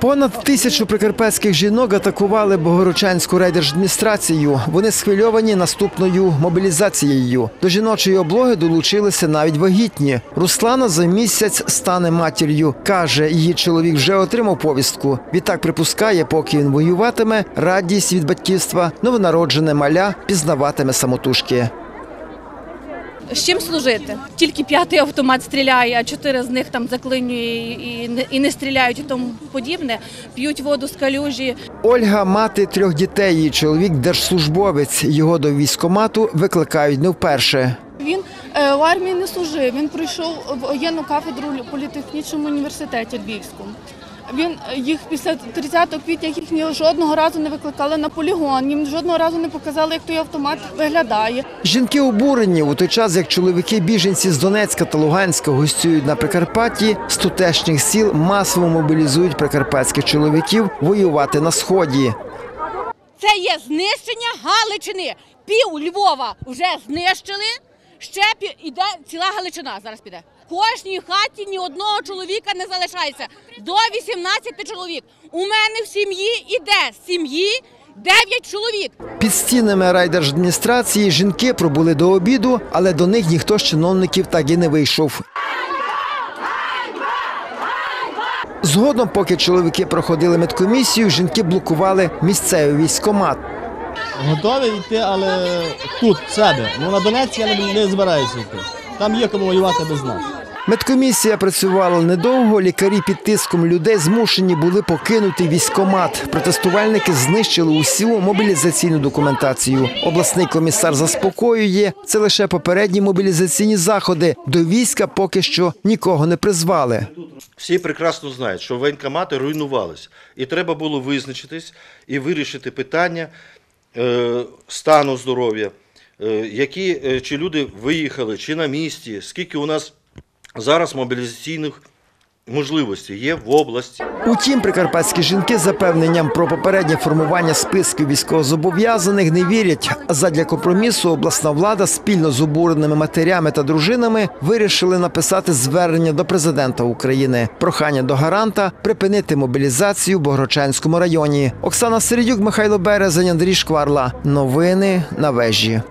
Понад тисячу прикарпатських жінок атакували Богородчанську райдержадміністрацію. Вони схвильовані наступною мобілізацією. До жіночої облоги долучилися навіть вагітні. Руслана за місяць стане матір'ю. Каже, її чоловік вже отримав повістку. Відтак припускає, поки він воюватиме, радість від батьківства, новонароджене маля пізнаватиме самотужки. З чим служити? Тільки п'ятий автомат стріляє, а чотири з них там заклинює і не, і не стріляють і тому подібне. П'ють воду з калюжі. Ольга мати трьох дітей. Її чоловік держслужбовець. Його до військомату викликають не вперше. Він е, в армії не служив. Він пройшов в воєнну кафедру в політехнічному університеті Львівському. Він е, їх після 30 квітня їх ні жодного разу не викликали на полігон. Їм жодного разу не показали, як той автомат виглядає. Жінки обурені у той час, як чоловіки біженці з Донецька та Луганська гостюють на Прикарпатті, з тутешніх сіл масово мобілізують прикарпатських чоловіків воювати на сході. Це є знищення Галичини. Пів Львова вже знищили. Ще пі- іде ціла Галичина зараз піде. Кожній хаті ні одного чоловіка не залишається. До 18 чоловік. У мене в сім'ї іде з сім'ї 9 чоловік. Під стінами райдержадміністрації жінки пробули до обіду, але до них ніхто з чиновників так і не вийшов. Згодом, поки чоловіки проходили медкомісію, жінки блокували місцевий військомат. Готові йти, але тут, в себе. Ну на Донець я не, не збираюся йти. Там є кому воювати без нас. Медкомісія працювала недовго. Лікарі під тиском людей змушені були покинути військомат. Протестувальники знищили усю мобілізаційну документацію. Обласний комісар заспокоює, це лише попередні мобілізаційні заходи. До війська поки що нікого не призвали. Всі прекрасно знають, що воєнкомати руйнувалися. І треба було визначитись і вирішити питання е, стану здоров'я, е, які, е, чи люди виїхали, чи на місці, скільки у нас зараз мобілізаційних можливостей є в області. Утім, прикарпатські жінки запевненням про попереднє формування списків військовозобов'язаних не вірять. Задля компромісу обласна влада спільно з обуреними матерями та дружинами вирішили написати звернення до президента України. Прохання до гаранта припинити мобілізацію в Богородчанському районі. Оксана Середюк, Михайло Березень, Андрій Шкварла. Новини на вежі.